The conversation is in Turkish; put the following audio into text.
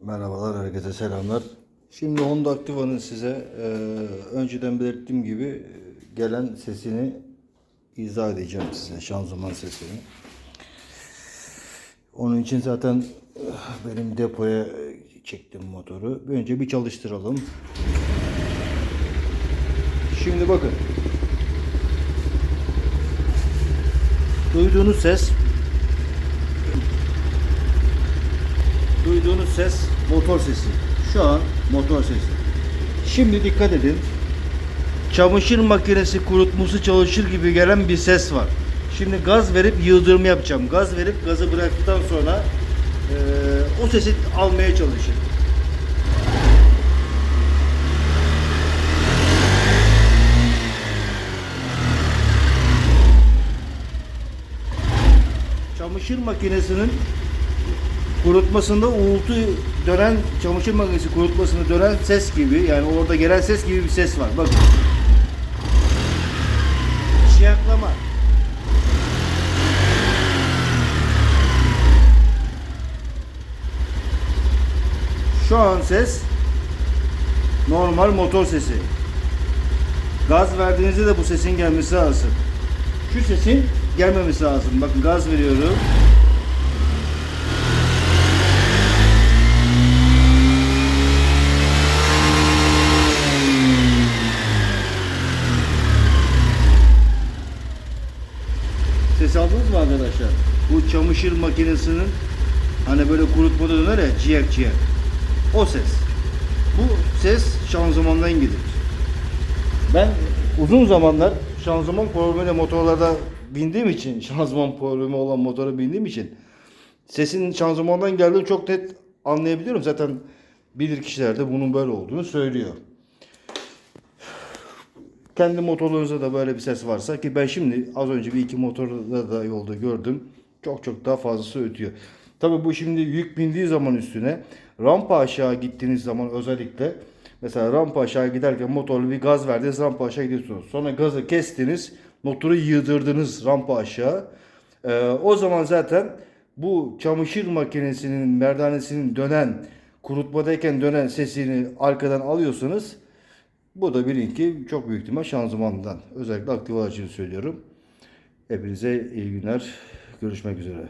Merhabalar, herkese selamlar. Şimdi Honda Activa'nın size e, önceden belirttiğim gibi e, gelen sesini izah edeceğim size, şanzıman sesini. Onun için zaten e, benim depoya çektim motoru. Önce bir çalıştıralım. Şimdi bakın. Duyduğunuz ses Duyduğunuz ses motor sesi. Şu an motor sesi. Şimdi dikkat edin. Çamaşır makinesi kurutması çalışır gibi gelen bir ses var. Şimdi gaz verip yıldırım yapacağım. Gaz verip gazı bıraktıktan sonra eee, o sesi almaya çalışın. Çamaşır makinesinin kurutmasında uğultu dönen çamaşır makinesi kurutmasında dönen ses gibi yani orada gelen ses gibi bir ses var. Bakın. Şiyaklama. Şu an ses normal motor sesi. Gaz verdiğinizde de bu sesin gelmesi lazım. Şu sesin gelmemesi lazım. Bakın gaz veriyorum. Ses aldınız mı arkadaşlar? Bu çamaşır makinesinin hani böyle kurutmada döner ya ciğer ciğer. O ses. Bu ses şanzımandan gelir. Ben uzun zamanlar şanzıman problemi motorlarda bindiğim için, şanzıman problemi olan motora bindiğim için sesin şanzımandan geldiğini çok net anlayabiliyorum. Zaten bilir kişiler de bunun böyle olduğunu söylüyor. Kendi motorlarınızda da böyle bir ses varsa ki ben şimdi az önce bir iki motorda da yolda gördüm. Çok çok daha fazlası ötüyor. Tabii bu şimdi yük bindiği zaman üstüne rampa aşağı gittiğiniz zaman özellikle mesela rampa aşağı giderken motorlu bir gaz verdiniz rampa aşağı gidiyorsunuz. Sonra gazı kestiniz motoru yığdırdınız rampa aşağı. Ee, o zaman zaten bu çamaşır makinesinin merdanesinin dönen kurutmadayken dönen sesini arkadan alıyorsunuz. Bu da bilin ki çok büyük ihtimal şanzımandan. Özellikle aktif için söylüyorum. Hepinize iyi günler. Görüşmek üzere.